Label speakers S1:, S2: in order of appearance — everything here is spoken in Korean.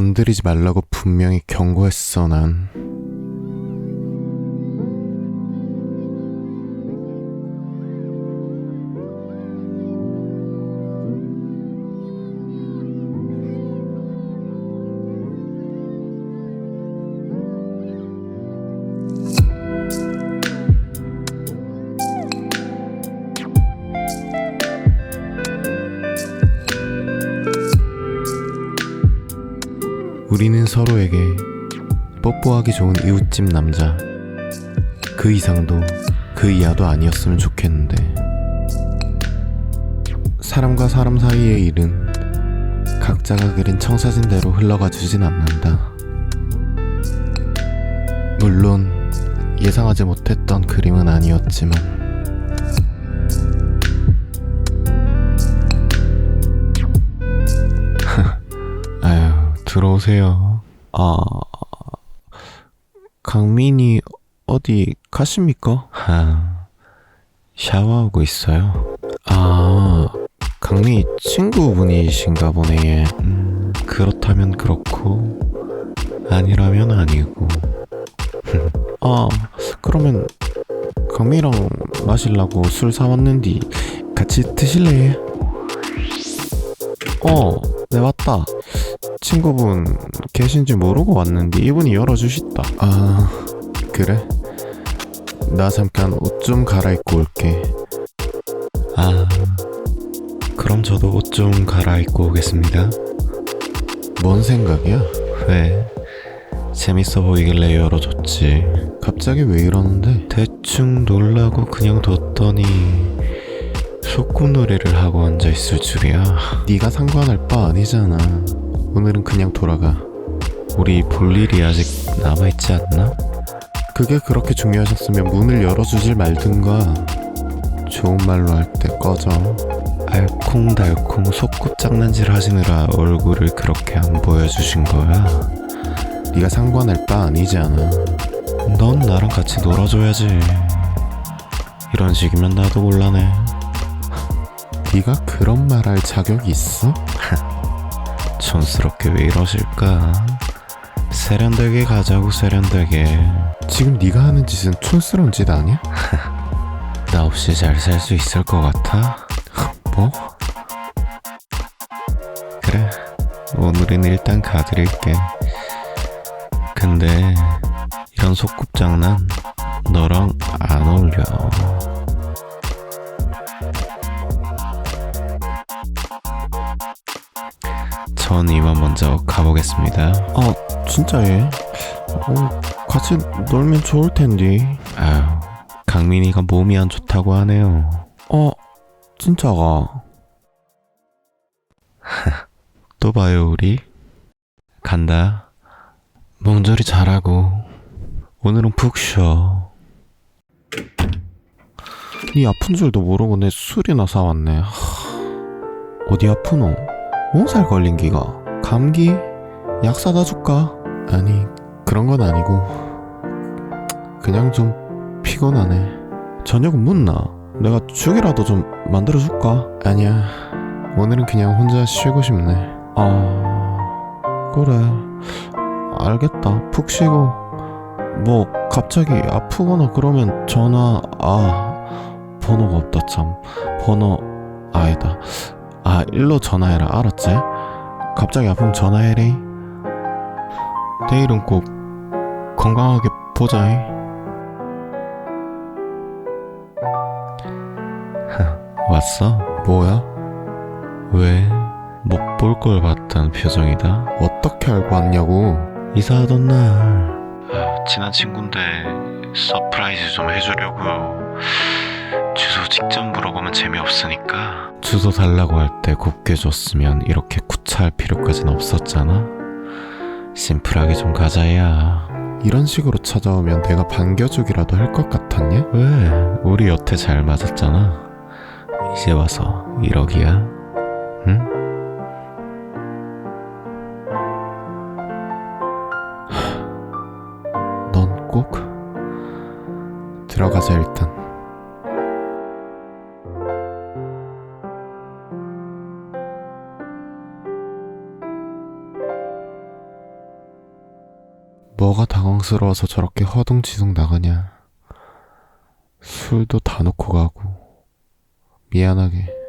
S1: 건드리지 말라고 분명히 경고했어, 난. 우리는 서로에게 뽀뽀하기 좋은 이웃집 남자. 그 이상도 그 이하도 아니었으면 좋겠는데. 사람과 사람 사이의 일은 각자가 그린 청사진대로 흘러가 주진 않는다. 물론 예상하지 못했던 그림은 아니었지만 들어오세요. 아 강민이 어디 가십니까? 아 샤워하고 있어요. 아 강민이 친구분이신가 보네. 음, 그렇다면 그렇고 아니라면 아니고. 아 그러면 강민이랑 마실라고 술 사왔는디 같이 드실래? 어, 네 맞다. 친구분 계신지 모르고 왔는데 이분이 열어주셨다. 아, 그래? 나 잠깐 옷 좀 갈아입고 올게. 아, 그럼 저도 옷 좀 갈아입고 오겠습니다. 뭔 생각이야? 왜? 재밌어 보이길래 열어줬지. 갑자기 왜 이러는데? 대충 놀라고 그냥 뒀더니 소꿉놀이를 하고 앉아 있을 줄이야. 네가 상관할 바 아니잖아. 오늘은 그냥 돌아가. 우리 볼 일이 아직 남아있지 않나? 그게 그렇게 중요하셨으면 문을 열어주질 말든가. 좋은 말로 할 때 꺼져. 알콩달콩 속꿉 장난질 하시느라 얼굴을 그렇게 안 보여주신 거야. 네가 상관할 바 아니잖아. 넌 나랑 같이 놀아줘야지. 이런 식이면 나도 곤란해. 네가 그런 말 할 자격이 있어? 촌스럽게 왜 이러실까? 세련되게 가자고 세련되게 지금 네가 하는 짓은 촌스러운 짓 아니야? 나 없이 잘 살 수 있을 것 같아? 뭐? 그래 오늘은 일단 가드릴게 근데 이런 속꿉장난 너랑 안 어울려 전 이만 먼저 가보겠습니다. 어, 진짜 해? 어, 같이 놀면 좋을 텐데. 아유, 강민이가 몸이 안 좋다고 하네요. 어, 진짜가. 또 봐요, 우리. 간다. 멍절이 잘하고. 오늘은 푹 쉬어. 네 아픈 줄도 모르고 내 술이나 사왔네. 하, 어디 아프노? 몸살 걸린 기가? 감기? 약 사다 줄까? 아니 그런 건 아니고. 그냥 좀 피곤하네. 저녁은 묻나? 내가 죽이라도 좀 만들어 줄까? 아니야. 오늘은 그냥 혼자 쉬고 싶네. 아 그래. 알겠다. 푹 쉬고. 뭐 갑자기 아프거나 그러면 전화 아 번호가 없다 참. 번호 아니다 아, 일로 전화해라. 알았지? 갑자기 아프면 전화해래. 내일은 꼭 건강하게 보자잉. 왔어? 뭐야? 왜? 못 볼 걸 봤다는 표정이다. 어떻게 알고 왔냐고? 이사하던 날. 친한 친구인데 서프라이즈 좀 해주려고 주소 직접 물어보면 재미없으니까 주소 달라고 할 때 곱게 줬으면 이렇게 구차할 필요까진 없었잖아 심플하게 좀 가자야 이런 식으로 찾아오면 내가 반겨주기라도 할 것 같았냐? 왜? 우리 여태 잘 맞았잖아 이제 와서 이러기야? 응? 넌 꼭 들어가자 일단 뭐가 당황스러워서 저렇게 허둥지둥 나가냐. 술도 다 놓고 가고 미안하게